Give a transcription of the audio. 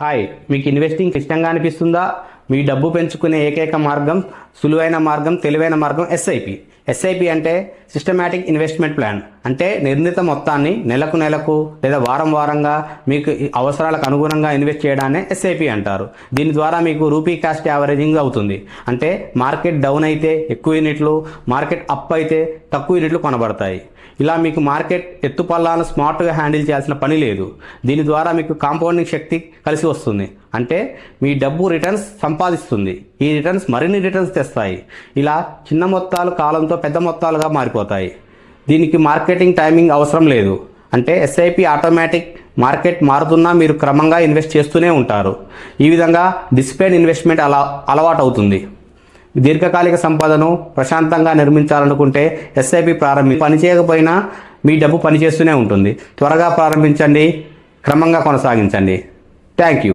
Hi మీకు investing ఇష్టంగా అనిపిస్తుందా? మీ డబ్బు పెంచుకునే ఏకైక మార్గం సులువైన మార్గం తెలివైన మార్గం ఎస్ఐపి ఎస్ఐపి అంటే సిస్టమాటిక్ ఇన్వెస్ట్మెంట్ ప్లాన్ అంటే నిర్ణీత మొత్తాన్ని నెలకు నెలకు లేదా వారం వారంగా మీకు అవసరాలకు అనుగుణంగా ఇన్వెస్ట్ చేయడాన్ని ఎస్ఐపి అంటారు. దీని ద్వారా మీకు రూపీ కాస్ట్ యావరేజింగ్ అవుతుంది. అంటే మార్కెట్ డౌన్ అయితే ఎక్కువ యూనిట్లు మార్కెట్ అప్ అయితే తక్కువ యూనిట్లు కొనబడతాయి. ఇలా మీకు మార్కెట్ ఎత్తుపల్లాలను స్మార్ట్గా హ్యాండిల్ చేయాల్సిన పని లేదు. దీని ద్వారా మీకు కాంపౌండింగ్ శక్తి కలిసి వస్తుంది. అంటే మీ డబ్బు రిటర్న్స్ సంపాదిస్తుంది. ఈ రిటర్న్స్ మరిన్ని రిటర్న్స్ తెస్తాయి. ఇలా చిన్న మొత్తాలు కాలంతో పెద్ద మొత్తాలుగా మారిపోతాయి. దీనికి మార్కెటింగ్ టైమింగ్ అవసరం లేదు. అంటే ఎస్ఐపి ఆటోమేటిక్ మార్కెట్ మారుతున్నా మీరు క్రమంగా ఇన్వెస్ట్ చేస్తూనే ఉంటారు. ఈ విధంగా డిసిప్లైన్ ఇన్వెస్ట్మెంట్ అలా అలవాటు అవుతుంది దీర్ఘకాలిక సంపదను ప్రశాంతంగా నిర్మించాలనుకుంటే ఎస్ఐపి ప్రారంభి పని చేయకపోయినా మీ డబ్బు పనిచేస్తూనే ఉంటుంది. త్వరగా ప్రారంభించండి. క్రమంగా కొనసాగించండి. Thank you